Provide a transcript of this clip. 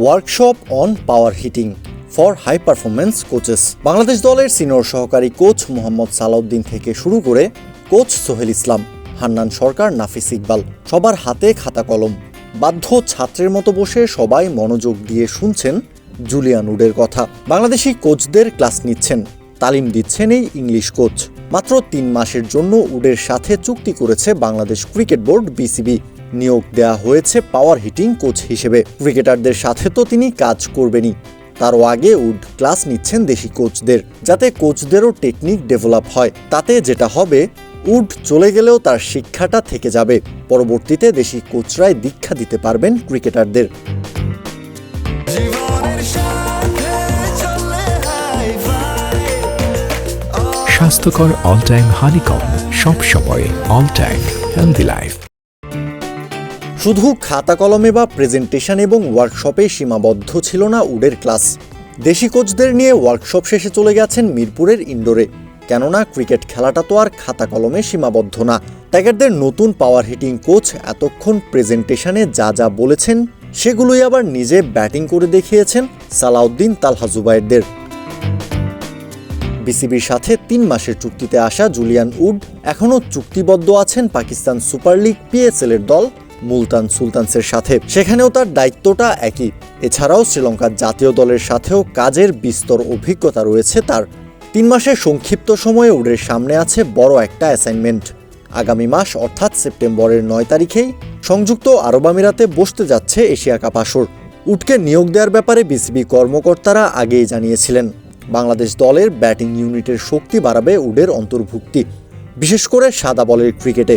Workshop on power hitting for high performance coaches Bangladesh দলের senior সহকারী coach Mohammad Salauddin থেকে শুরু করে কোচ সোহেল ইসলাম, হান্নান সরকার, নাফিস ইকবাল, সবার হাতে খাতা কলম। বাধ্য ছাত্রের মতো বসে সবাই মনোযোগ দিয়ে শুনছেন জুলিয়ান উডের কথা। বাংলাদেশি কোচদের ক্লাস নিচ্ছেন, তালিম দিচ্ছেন এই ইংলিশ কোচ মাত্র তিন মাসের জন্য উডের সাথে চুক্তি করেছে বাংলাদেশ ক্রিকেট বোর্ড বিসিবি নিয়োগ দেওয়া হয়েছে পাওয়ার হিটিং কোচ হিসেবে। ক্রিকেটারদের সাথে তো তিনি কাজ করবেনই। তারও আগে উড ক্লাস নিচ্ছেন দেশি কোচদের যাতে কোচদেরও টেকনিক ডেভেলপ হয়। তাতে যেটা হবে, উড চলে গেলেও তার শিক্ষাটা থেকে যাবে। পরবর্তীতে দেশি কোচরাই দীক্ষা দিতে পারবেন ক্রিকেটারদের স্বাস্থ্যকর অল টাইম হানিকম সব সময় অল টাইম হেলদি লাইফ শুধু খাতা কলমে বা প্রেজেন্টেশন এবং ওয়ার্কশপে সীমাবদ্ধ ছিল না উডের ক্লাস। দেশি কোচদের নিয়ে ওয়ার্কশপ শেষে চলে গেছেন মিরপুরের ইনডোরে। কেননা ক্রিকেট খেলাটা তো আর খাতা কলমে সীমাবদ্ধ না। টাইগারদের নতুন পাওয়ার হিটিং কোচ এতক্ষণ প্রেজেন্টেশনে যা যা বলেছেন, সেগুলোই আবার নিজে ব্যাটিং করে দেখিয়েছেন সালাউদ্দিন তালহা জুবাইরদের বিসিবির সাথে তিন মাসের চুক্তিতে আসা জুলিয়ান উড এখনও চুক্তিবদ্ধ আছেন পাকিস্তান সুপার লিগ, পিএসএল এর দল মুলতান সুলতানসের সাথে। সেখানেও তার দায়িত্বটা একই। এছাড়াও শ্রীলঙ্কার জাতীয় দলের সাথেও কাজের বিস্তর অভিজ্ঞতা রয়েছে তার। তিন মাসের সংক্ষিপ্ত সময়ে উডের সামনে আছে বড় একটা অ্যাসাইনমেন্ট আগামী মাস, অর্থাৎ সেপ্টেম্বরের নয় তারিখেই, সংযুক্ত আরব আমিরাতে বসতে যাচ্ছে এশিয়া কাপ আসর। উটকে নিয়োগ দেওয়ার ব্যাপারে বিসিবি কর্মকর্তারা আগেই জানিয়েছিলেন। বাংলাদেশ দলের ব্যাটিং ইউনিটের শক্তি বাড়াবে উডের অন্তর্ভুক্তি, বিশেষ করে সাদা বলের ক্রিকেটে।